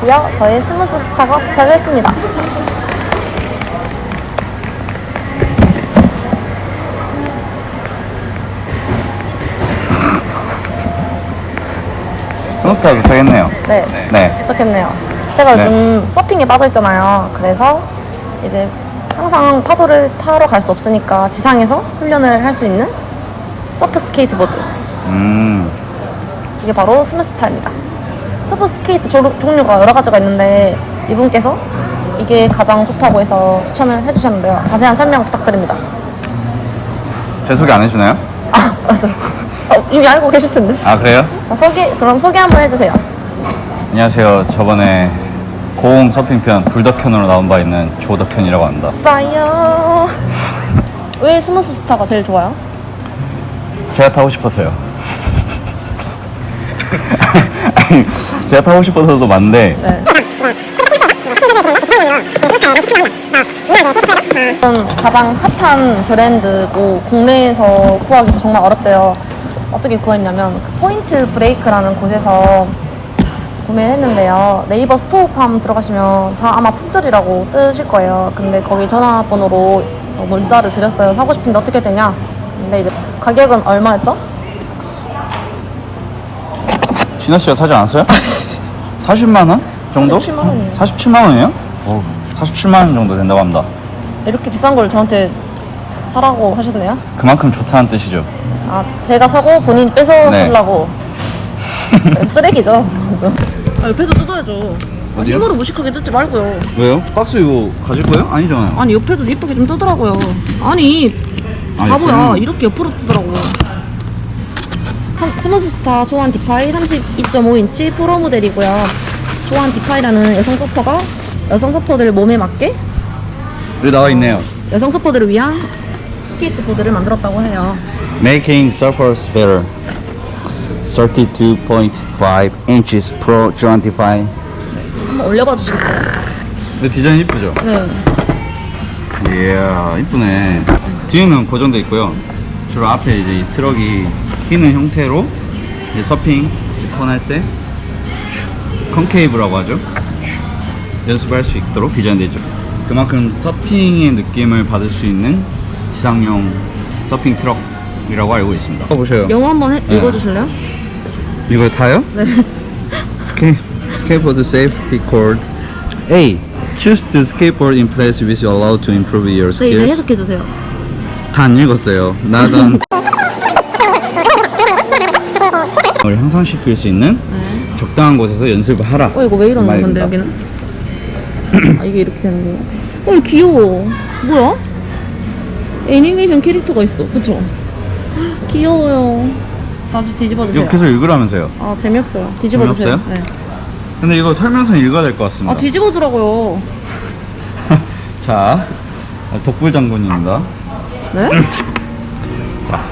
드디어 저의 스무스 스타가 도착을 했습니다. 스노스타 도착했네요. 네, 네. 도착했네요. 제가 네. 요즘 서핑에 빠져 있잖아요. 그래서 이제 항상 파도를 타러 갈 수 없으니까 지상에서 훈련을 할 수 있는 서프 스케이트보드. 음, 이게 바로 스무스타입니다. 서프 스케이트 조- 종류가 여러 가지가 있는데 이분께서 이게 가장 좋다고 해서 추천을 해주셨는데요. 자세한 설명 부탁드립니다. 제 소개 안 해주나요? 아, 알았어. 어, 이미 알고 계실 텐데. 아, 그래요? 자, 소개, 그럼 소개 한번 해주세요. 안녕하세요. 저번에 고흥 서핑편 불덕현으로 나온 바 있는 조덕현이라고 합니다. 빠이요. 왜 스무스 스타가 제일 좋아요? 제가 타고 싶어서요. 아니, 제가 타고 싶어서도 많은데 네. 음, 가장 핫한 브랜드고 국내에서 구하기도 정말 어렵대요. 어떻게 구했냐면 그 포인트 브레이크라는 곳에서 구매를 했는데요. 네이버 스토어팜 들어가시면 다 아마 품절이라고 뜨실 거예요. 근데 거기 전화번호로 저 문자를 드렸어요. 사고 싶은데 어떻게 되냐? 근데 이제 가격은 얼마였죠? 진아 씨가 사지 않았어요? 40만 원 정도? 47만 원이에요. 47만 원이에요? 어, 47만 원 정도 된다고 합니다. 이렇게 비싼 걸 저한테 사라고 하셨네요. 그만큼 좋다는 뜻이죠. 아, 제가 사고 본인 뺏어 네. 쓰려고. 쓰레기죠. 그죠? 아, 옆에도 뜯어야죠. 어디요? 힘으로 무식하게 뜯지 말고요. 왜요? 박스 이거 가질 거예요? 아니잖아요. 아니, 옆에도 이쁘게 좀 뜨더라고요. 아니, 아니, 바보야. 그럼- 이렇게 옆으로 뜨더라고. 스무스스타 조한 디파이 32.5인치 프로 모델이고요. 조한 디파이라는 여성 서퍼가 여성 서퍼들 몸에 맞게 여기 나와 있네요. 여성 서퍼들을 위한 스케이트 보드를 만들었다고 해요. Making surfers better. 32.5 inches Pro 25. 한번 올려봐 주시겠어요? 근데 디자인 이쁘죠? 네. 이야, 이쁘네. 뒤에는 고정돼 있고요. 주로 앞에 이제 이 트럭이 휘는 형태로 이제 서핑 턴할 때 컨케이브라고 하죠. 연습할 수 있도록 디자인되어 있죠. 그만큼 서핑의 느낌을 받을 수 있는 지상용 서핑 트럭이라고 알고 있습니다. 보세요. 영어 한번 해, 네. 읽어주실래요? 이거 타요? 네. 스케, skateboard safety cord. A. Choose to skateboard in place which allow to improve your 네, 이제 skills. 해석해주세요. 다 안 읽었어요. 나 던을 향상시킬 수 있는 네. 적당한 곳에서 연습을 하라. 어, 이거 왜 이러는 건데, 말입니다. 여기는? 아, 이게 이렇게 되는 거야? 어, 귀여워. 뭐야? 애니메이션 캐릭터가 있어. 그쵸? 귀여워요. 다시 뒤집어주세요. 계속 읽으라면서요. 아, 재미없어요. 뒤집어 주세요. 재미없어요? 네. 근데 이거 설명서 읽어야 될 것 같습니다. 아, 뒤집어 주라고요. 자, 어, 독불 장군입니다. 네? 자,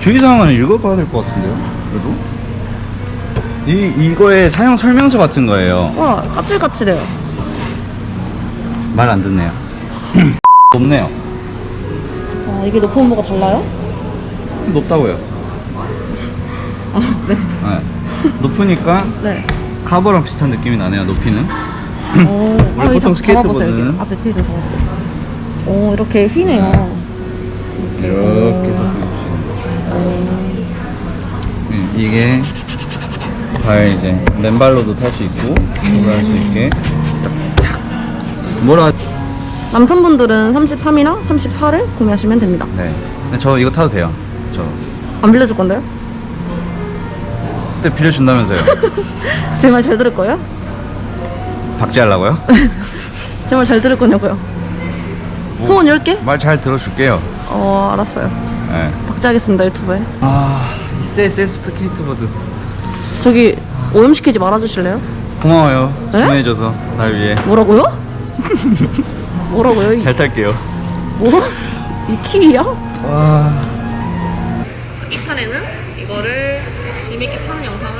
주의사항은 읽어봐야 될 것 같은데요. 그래도 이 이거의 사용 설명서 같은 거예요. 와, 까칠까칠해요. 말 안 듣네요. 높네요. 아, 이게 높은 뭐가 달라요? 높다고요. 아, 네. 네. 높으니까 네. 카버랑 비슷한 느낌이 나네요. 높이는. 오, 원래 여기 보통 스케이트보드는-. 앞에 뒤에서 잡아보세요. 오, 이렇게 휘네요. 이렇게 해서 보여주시는 오. 네, 이게 발 이제 맨발로도 탈 수 있고 이거 할 수 있게 뭐라 남편분들은 33이나 34를 구매하시면 됩니다. 네. 근데 저 이거 타도 돼요. 저 안 빌려줄 건데요? 그때 빌려준다면서요. 제 말 잘 들을 거예요? 박제하려고요? 제 말 잘 들을 거냐고요? 소원 10개? 말 잘 들어줄게요. 어, 알았어요. 네. 박제하겠습니다, 유튜브에. 아, CSS 스케이트보드. 저기, 오염시키지 말아주실래요? 고마워요. 네? 주문해줘서 날 위해. 뭐라고요? 뭐라고요? 이, 잘 탈게요. 뭐? 이 키위야? 와. 이 판에는 이거를 재밌게 타는 영상을